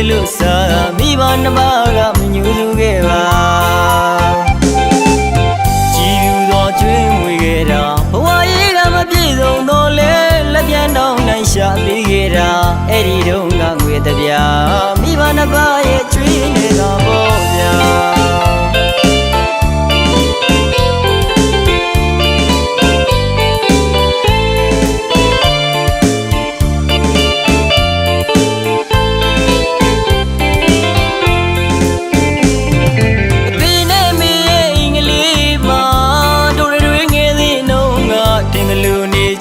သလိုစားမိဘနှစ်ပါးကမညူစုခဲ့ပါကြည်ယူသောကျွေးမွေခဲ့တာဘဝရေးကမပြည့်စုံတော့လဲလက်ပြန်တော့နိုင်ရှာသေးခဲ့တာအဲ့ဒီတုန်းကငွေတပြားမိဘနှစ်ပါးရဲ့ကျွေးနေတာပေါ့ဗျာ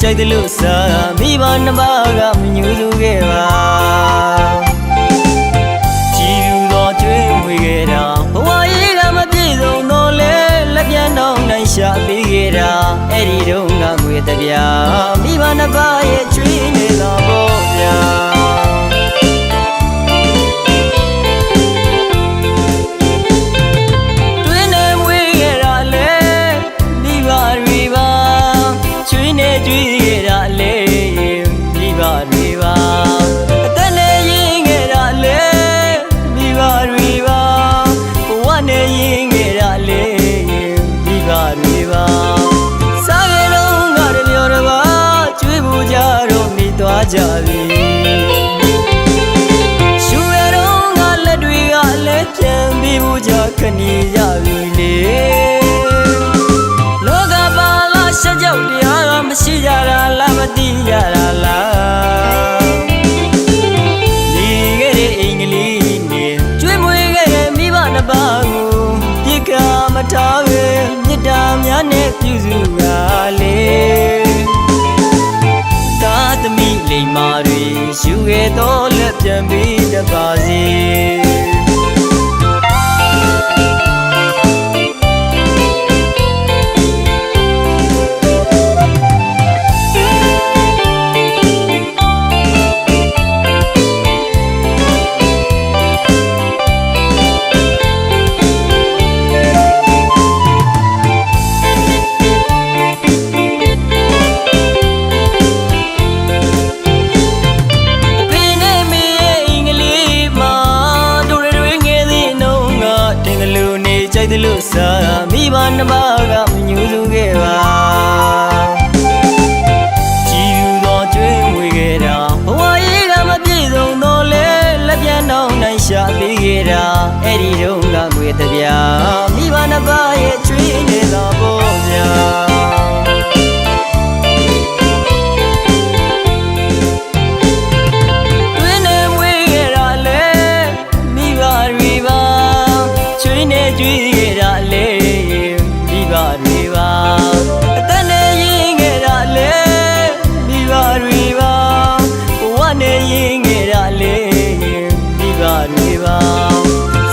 ကြိုက်တယ်လို့စားမိဘနှစ်ပါးကမညူစုခဲ့ပါကြည်ယူသောကျွေးမွေခဲ့တာဘဝရေးကမပြည့်စုံတော့လဲလက်ပြန်တော့နိုင်ရှာပေးခဲ့တာအဲ့ဒီတုန်းကငွေတပြားမိဘနှစ်ပါး ပြန်ပြီးဘူးကြခဏီရပြီလေလောကပါလာရှက်ကြောက်တရားကမရှိကြတာလားမသိကြတာလားဒီခဲ့တဲ့အိမ်ကလေးနဲ့ကျွေးမွေးခဲ့တဲ့မိဘနှစ်ပါးကိုပြစ်ကမထားပဲမေတ္တာများနဲ့ပြုစုရလေသာသမီလိမ္မာတွေယူခဲ့တော့လက်ပြန်ပြီးတပါ စားမိဘနှစ်ပါးကမညူစုခဲ့ပါကြည်ယူသောကျွေးမွေခဲ့တာဘဝရေးကမပြည့်စုံတော့လဲလက်ပြန်တော့နိုင်ရှာသေးခဲ့တာအဲ့ဒီတုန်းကငွေတပြားမိဘနှစ်ပါးရဲ့ကျွေးနေတာပေါ့ဗျာတွင်းနဲ့မွေးခဲ့တာလေမိဘတွေပါချွေးနဲ့ကြွေးခဲ့တာ ရင်ခဲ့တာလေမိဘတွေပါ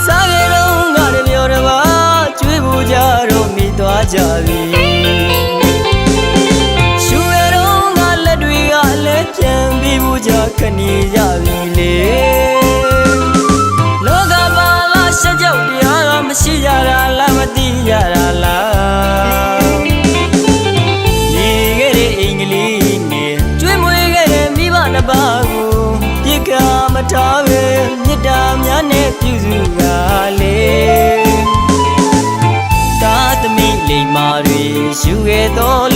စားကြတော့ငါတမျိုးတစ်ပါးကျွေးဖို့ကြတော့မိသွားကြပြီရှူရတော့ငါလက်တွေကလည်းပြန်ပြီးဘူးကြခဏီရပြီလေလော များနဲ့ပြုစုပါလေသာသမီလိမ္မာတွေယူခဲ့တော်